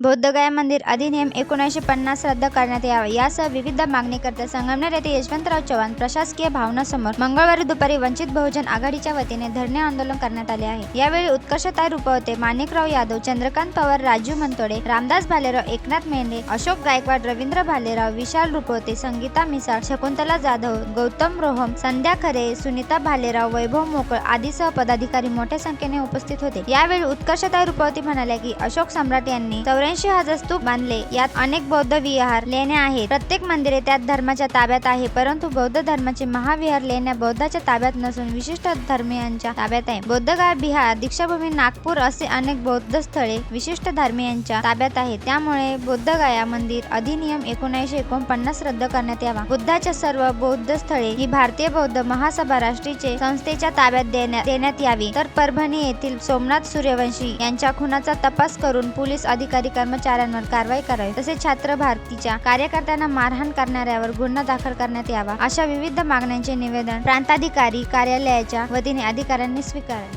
बौद्धगया मंदिर अधिनियम एकोणीसशे पन्नास रद्द करण्यात यावा. यासह विविध मागणीकरता संगमनेर येथे यशवंतराव चव्हाण प्रशासकीय भावनासमोर मंगळवारी दुपारी वंचित बहुजन आघाडीच्या वतीने धरणे आंदोलन करण्यात आले आहे. यावेळी उत्कर्षताय रुपवते माणिकराव यादव चंद्रकांत पवार राजू मनतोडे रामदास भालेराव एकनाथ मेंढे अशोक गायकवाड रवींद्र भालेराव विशाल रुपवते संगीता मिसाळ शकुंतला जाधव गौतम रोहम संध्या खरे सुनीता भालेराव वैभव मोकळ आदीसह पदाधिकारी मोठ्या संख्येने उपस्थित होते. यावेळी उत्कर्षताय रुपवती म्हणाल्या की अशोक सम्राट यांनी चौऱ्याऐंशी हजार स्तूप बांधले. यात अनेक बौद्ध विहार लेण्या आहेत. प्रत्येक मंदिरे त्यात धर्माच्या ताब्यात आहे परंतु बौद्ध धर्माचे महाविहार लेण्या बौद्धाच्या ताब्यात नसून विशिष्ट धर्मियांच्या ताब्यात आहे. बौद्धगया बिहार दीक्षाभूमी नागपूर असे अनेक बौद्ध स्थळे विशिष्ट धर्मियांच्या ताब्यात आहेत. त्यामुळे बौद्धगाया मंदिर अधिनियम एकोणीसशे एकोणपन्नास रद्द करण्यात यावा. बुद्धाच्या सर्व बौद्ध स्थळे ही भारतीय बौद्ध महासभा राष्ट्रीय संस्थेच्या ताब्यात देण्यात देण्यात यावी. तर परभणी येथील सोमनाथ सूर्यवंशी यांच्या खुनाचा तपास करून पोलीस अधिकारी कर्मचाऱ्यांवर कारवाई करावी. तसेच छात्र भारतीच्या कार्यकर्त्यांना मारहाण करणाऱ्यावर गुन्हा दाखल करण्यात यावा अशा विविध मागण्यांचे निवेदन प्रांताधिकारी कार्यालयाच्या वतीने अधिकाऱ्यांनी स्वीकारले